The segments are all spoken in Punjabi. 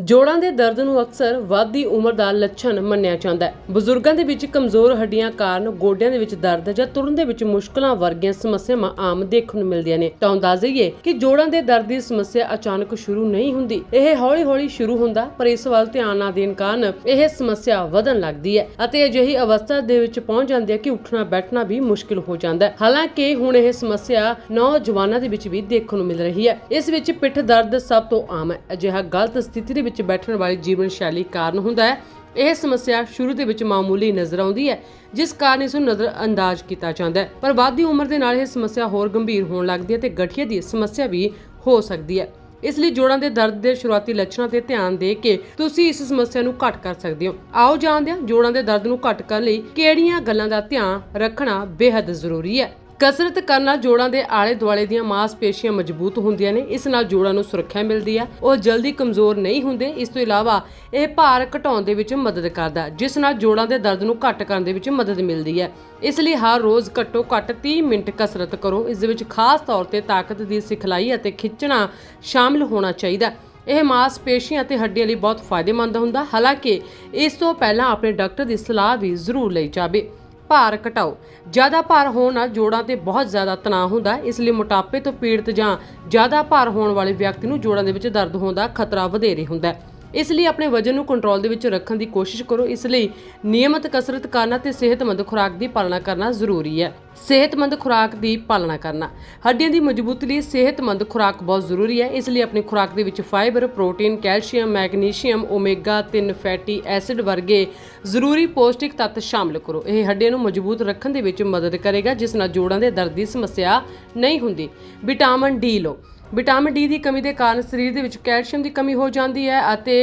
ਜੋੜਾਂ ਦੇ ਦਰਦ ਨੂੰ ਅਕਸਰ ਵੱਧਦੀ ਉਮਰ ਦਾ ਲੱਛਣ ਮੰਨਿਆ ਜਾਂਦਾ ਹੈ। ਬਜ਼ੁਰਗਾਂ ਦੇ ਵਿੱਚ ਕਮਜ਼ੋਰ ਹੱਡੀਆਂ ਕਾਰਨ ਗੋਡਿਆਂ ਦੇ ਵਿੱਚ ਦਰਦ ਜਾਂ ਤੁਰਨ ਦੇ ਵਿੱਚ ਮੁਸ਼ਕਲਾਂ ਵਰਗੀਆਂ ਸਮੱਸਿਆਵਾਂ ਆਮ ਦੇਖਣ ਨੂੰ ਮਿਲਦੀਆਂ ਨੇ। ਤਾਂ ਦੱਸ ਦਈਏ ਕਿ ਜੋੜਾਂ ਦੇ ਦਰਦ ਦੀ ਸਮੱਸਿਆ ਅਚਾਨਕ ਸ਼ੁਰੂ ਨਹੀਂ ਹੁੰਦੀ। ਇਹ ਹੌਲੀ-ਹੌਲੀ ਸ਼ੁਰੂ ਹੁੰਦਾ, ਪਰ ਇਸ ਵੱਲ ਧਿਆਨ ਨਾ ਦੇਣ ਕਾਰਨ ਇਹ ਸਮੱਸਿਆ ਵਧਣ ਲੱਗਦੀ ਹੈ ਅਤੇ ਅਜਿਹੀ ਅਵਸਥਾ ਦੇ ਵਿੱਚ ਪਹੁੰਚ ਜਾਂਦੀ ਹੈ ਕਿ ਉੱਠਣਾ, ਬੈਠਣਾ ਵੀ ਮੁਸ਼ਕਿਲ ਹੋ ਜਾਂਦਾ ਹੈ। ਹਾਲਾਂਕਿ ਹੁਣ ਇਹ ਸਮੱਸਿਆ ਨੌਜਵਾਨਾਂ ਦੇ ਵਿੱਚ ਵੀ ਦੇਖਣ ਨੂੰ ਮਿਲ ਰਹੀ ਹੈ। ਇਸ ਵਿੱਚ ਪਿੱਠ ਦਰਦ ਸਭ ਤੋਂ ਆਮ ਹੈ। ਅਜਿਹਾ ਗਲਤ ਸਥਿਤੀ ਵਿੱਚ ਬੈਠਣ ਵਾਲੀ ਜੀਵਨ ਸ਼ੈਲੀ ਕਾਰਨ ਹੁੰਦਾ ਹੈ। ਇਹ ਸਮੱਸਿਆ ਸ਼ੁਰੂ ਦੇ ਵਿੱਚ ਮਾਮੂਲੀ ਨਜ਼ਰ ਆਉਂਦੀ ਹੈ, ਜਿਸ ਕਾਰਨ ਇਸ ਨੂੰ ਨਜ਼ਰ ਅੰਦਾਜ਼ ਕੀਤਾ ਜਾਂਦਾ ਹੈ। ਪਰ ਵੱਧਦੀ ਉਮਰ ਦੇ ਨਾਲ ਇਹ ਸਮੱਸਿਆ ਹੋਰ ਗੰਭੀਰ ਹੋਣ ਲੱਗਦੀ ਹੈ ਤੇ ਗਠੀਏ ਦੀ ਸਮੱਸਿਆ ਵੀ ਹੋ ਸਕਦੀ ਹੈ। ਇਸ ਲਈ ਜੋੜਾਂ ਦੇ ਦਰਦ ਦੇ ਸ਼ੁਰੂਆਤੀ ਲੱਛਣਾਂ ਤੇ ਧਿਆਨ ਦੇ ਕੇ ਤੁਸੀਂ ਇਸ ਸਮੱਸਿਆ ਨੂੰ ਘੱਟ ਕਰ ਸਕਦੇ ਹੋ। ਆਓ ਜਾਣਦੇ ਹਾਂ ਜੋੜਾਂ ਦੇ ਦਰਦ ਨੂੰ ਘੱਟ ਕਰਨ ਲਈ ਕਿਹੜੀਆਂ ਗੱਲਾਂ ਦਾ ਧਿਆਨ ਰੱਖਣਾ ਬੇहद ਜ਼ਰੂਰੀ ਹੈ। ਕਸਰਤ ਕਰਨ ਨਾਲ ਜੋੜਾਂ ਦੇ ਆਲੇ ਦੁਆਲੇ ਦੀਆਂ ਮਾਸਪੇਸ਼ੀਆਂ ਮਜ਼ਬੂਤ ਹੁੰਦੀਆਂ ਨੇ, ਇਸ ਨਾਲ ਜੋੜਾਂ ਨੂੰ ਸੁਰੱਖਿਆ ਮਿਲਦੀ ਹੈ ਉਹ ਜਲਦੀ ਕਮਜ਼ੋਰ ਨਹੀਂ ਹੁੰਦੇ, ਇਸ ਤੋਂ ਇਲਾਵਾ ਇਹ ਭਾਰ ਘਟਾਉਣ ਦੇ ਵਿੱਚ ਮਦਦ ਕਰਦਾ, ਜਿਸ ਨਾਲ ਜੋੜਾਂ ਦੇ ਦਰਦ ਨੂੰ ਘੱਟ ਕਰਨ ਦੇ ਵਿੱਚ ਮਦਦ ਮਿਲਦੀ ਹੈ ਇਸ ਲਈ ਹਰ ਰੋਜ਼ ਘੱਟੋ ਘੱਟ 30 ਮਿੰਟ ਕਸਰਤ ਕਰੋ। ਇਸ ਦੇ ਵਿੱਚ ਖਾਸ ਤੌਰ ਤੇ ਤਾਕਤ ਦੀ ਸਿਖਲਾਈ ਅਤੇ ਖਿੱਚਣਾ ਸ਼ਾਮਿਲ ਹੋਣਾ ਚਾਹੀਦਾ। ਹੈ। ਇਹ ਮਾਸਪੇਸ਼ੀਆਂ ਅਤੇ ਹੱਡੀਆਂ ਲਈ ਬਹੁਤ ਫਾਇਦੇਮੰਦ ਹੁੰਦਾ, ਹਾਲਾਂਕਿ ਇਸ ਤੋਂ ਪਹਿਲਾਂ ਆਪਣੇ ਡਾਕਟਰ ਦੀ ਸਲਾਹ ਵੀ ਜ਼ਰੂਰ ਲਈ ਜਾਵੇ। ਭਾਰ ਘਟਾਓ। ਜ਼ਿਆਦਾ ਭਾਰ ਹੋਣ ਨਾਲ ਜੋੜਾਂ ਤੇ ਬਹੁਤ ਜ਼ਿਆਦਾ ਤਣਾਅ ਹੁੰਦਾ ਇਸ ਲਈ ਮੋਟਾਪੇ ਤੋਂ ਪੀੜਤ ਜਾਂ ਜ਼ਿਆਦਾ ਭਾਰ ਹੋਣ ਵਾਲੇ ਵਿਅਕਤੀ ਨੂੰ ਜੋੜਾਂ ਦੇ ਵਿੱਚ ਦਰਦ ਹੋਣ ਦਾ ਖਤਰਾ ਵਧੇਰੇ ਹੁੰਦਾ ਹੈ। ਇਸ ਲਈ ਆਪਣੇ ਵਜ਼ਨ ਨੂੰ ਕੰਟਰੋਲ ਦੇ ਵਿੱਚ ਰੱਖਣ ਦੀ ਕੋਸ਼ਿਸ਼ ਕਰੋ। ਇਸ ਲਈ ਨਿਯਮਤ ਕਸਰਤ ਕਰਨਾ ਤੇ ਸਿਹਤਮੰਦ ਖੁਰਾਕ ਦੀ ਪਾਲਣਾ ਕਰਨਾ ਜ਼ਰੂਰੀ ਹੈ। ਸਿਹਤਮੰਦ ਖੁਰਾਕ ਦੀ ਪਾਲਣਾ ਕਰਨਾ। ਹੱਡੀਆਂ ਦੀ ਮਜ਼ਬੂਤੀ ਲਈ ਸਿਹਤਮੰਦ ਖੁਰਾਕ ਬਹੁਤ ਜ਼ਰੂਰੀ ਹੈ। ਇਸ ਲਈ ਆਪਣੀ ਖੁਰਾਕ ਦੇ ਵਿੱਚ fibre protein calcium magnesium omega 3 fatty acid ਵਰਗੇ ਜ਼ਰੂਰੀ ਪੌਸ਼ਟਿਕ ਤੱਤ ਸ਼ਾਮਲ ਕਰੋ। ਇਹ ਹੱਡੀਆਂ ਨੂੰ ਮਜ਼ਬੂਤ ਰੱਖਣ ਦੇ ਵਿੱਚ ਮਦਦ ਕਰੇਗਾ, ਜਿਸ ਨਾਲ ਜੋੜਾਂ ਦੇ ਦਰਦ ਦੀ ਸਮੱਸਿਆ ਨਹੀਂ ਹੁੰਦੀ। ਵਿਟਾਮਿਨ ਡੀ ਲਓ। ਵਿਟਾਮਿਨ ਡੀ ਦੀ ਕਮੀ ਦੇ ਕਾਰਨ ਸਰੀਰ ਦੇ ਵਿੱਚ ਕੈਲਸ਼ੀਅਮ ਦੀ ਕਮੀ ਹੋ ਜਾਂਦੀ ਹੈ ਅਤੇ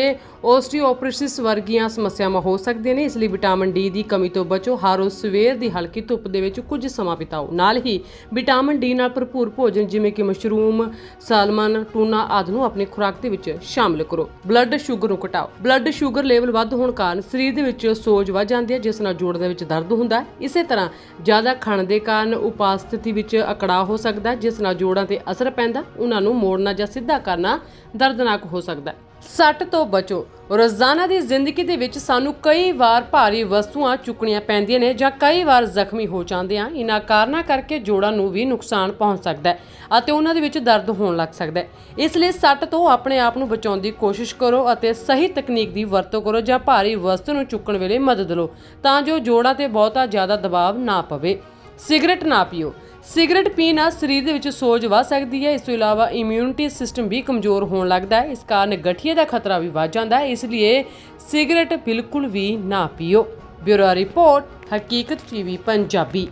ਓਸਟੀਓਪੋਰੋਸਿਸ ਵਰਗੀਆਂ ਸਮੱਸਿਆਵਾਂ ਹੋ ਸਕਦੀਆਂ ਨੇ, ਇਸ ਲਈ ਵਿਟਾਮਿਨ ਡੀ ਦੀ ਕਮੀ ਤੋਂ ਬਚੋ। ਹਰ ਰੋਜ਼ ਸਵੇਰ ਦੀ ਹਲਕੀ ਧੁੱਪ ਦੇ ਵਿੱਚ ਕੁਝ ਸਮਾਂ ਬਿਤਾਓ। ਨਾਲ ਹੀ ਵਿਟਾਮਿਨ ਡੀ ਨਾਲ ਭਰਪੂਰ ਭੋਜਨ ਜਿਵੇਂ ਕਿ ਮਸ਼ਰੂਮ, ਸਾਲਮਨ, ਟੂਨਾ ਆਦਿ ਨੂੰ ਆਪਣੀ ਖੁਰਾਕ ਦੇ ਵਿੱਚ ਸ਼ਾਮਲ ਕਰੋ। ਬਲੱਡ ਸ਼ੂਗਰ ਨੂੰ ਘਟਾਓ। ਬਲੱਡ ਸ਼ੂਗਰ ਲੈਵਲ ਵੱਧ ਹੋਣ ਕਾਰਨ ਸਰੀਰ ਦੇ ਵਿੱਚ ਸੋਜ ਵੱਧ ਜਾਂਦੀ ਹੈ, ਜਿਸ ਨਾਲ ਜੋੜਾਂ ਦੇ ਵਿੱਚ ਦਰਦ ਹੁੰਦਾ ਹੈ। ਇਸੇ ਤਰ੍ਹਾਂ ਜ਼ਿਆਦਾ ਖਾਣ ਦੇ ਕਾਰਨ ਉਪਾਸਥਿਤੀ ਵਿੱਚ ਅਕੜਾਅ ਹੋ ਸਕਦਾ ਜਿਸ ਨਾਲ ਜੋੜਾਂ ਤੇ ਅਸਰ ਪੈਂਦਾ ਉਹਨਾਂ ਨੂੰ ਮੋੜਨਾ ਜਾਂ ਸਿੱਧਾ ਕਰਨਾ ਦਰਦਨਾਕ ਹੋ ਸਕਦਾ ਹੈ। ਸੱਟ ਤੋਂ ਬਚੋ। ਰੋਜ਼ਾਨਾ ਦੀ ਜ਼ਿੰਦਗੀ ਦੇ ਵਿੱਚ ਸਾਨੂੰ ਕਈ ਵਾਰ ਭਾਰੀ ਵਸਤੂਆਂ ਚੁੱਕਣੀਆਂ ਪੈਂਦੀਆਂ ਨੇ ਜਾਂ ਕਈ ਵਾਰ ਜ਼ਖਮੀ ਹੋ ਜਾਂਦੇ ਹਾਂ। ਇਹਨਾਂ ਕਾਰਨਾਂ ਕਰਕੇ ਜੋੜਾਂ ਨੂੰ ਵੀ ਨੁਕਸਾਨ ਪਹੁੰਚ ਸਕਦਾ ਹੈ ਅਤੇ ਉਹਨਾਂ ਦੇ ਵਿੱਚ ਦਰਦ ਹੋਣ ਲੱਗ ਸਕਦਾ ਹੈ। ਇਸ ਲਈ ਸੱਟ ਤੋਂ ਆਪਣੇ ਆਪ ਨੂੰ ਬਚਾਉਣ ਦੀ ਕੋਸ਼ਿਸ਼ ਕਰੋ ਅਤੇ ਸਹੀ ਤਕਨੀਕ ਦੀ ਵਰਤੋਂ ਕਰੋ ਜਾਂ ਭਾਰੀ ਵਸਤੂ ਨੂੰ ਚੁੱਕਣ ਵੇਲੇ ਮਦਦ ਲਓ ਤਾਂ ਜੋ ਜੋੜਾਂ ਤੇ ਬਹੁਤਾ ਜ਼ਿਆਦਾ ਦਬਾਅ ਨਾ ਪਵੇ। ਸਿਗਰਟ ਨਾ ਪੀਓ। ਸਿਗਰਟ ਪੀਣ ਨਾਲ ਸਰੀਰ ਦੇ ਵਿੱਚ ਸੋਜ ਵੱਧ ਸਕਦੀ ਹੈ। ਇਸ ਤੋਂ ਇਲਾਵਾ ਇਮਿਊਨਿਟੀ ਸਿਸਟਮ ਵੀ ਕਮਜ਼ੋਰ ਹੋਣ ਲੱਗਦਾ ਹੈ। ਇਸ ਕਾਰਨ ਗਠੀਏ ਦਾ ਖਤਰਾ ਵੀ ਵੱਧ ਜਾਂਦਾ ਹੈ। ਇਸ ਲਈ ਸਿਗਰਟ ਬਿਲਕੁਲ ਵੀ ਨਾ ਪੀਓ। Bureau report, Haqeeqat TV, Punjabi.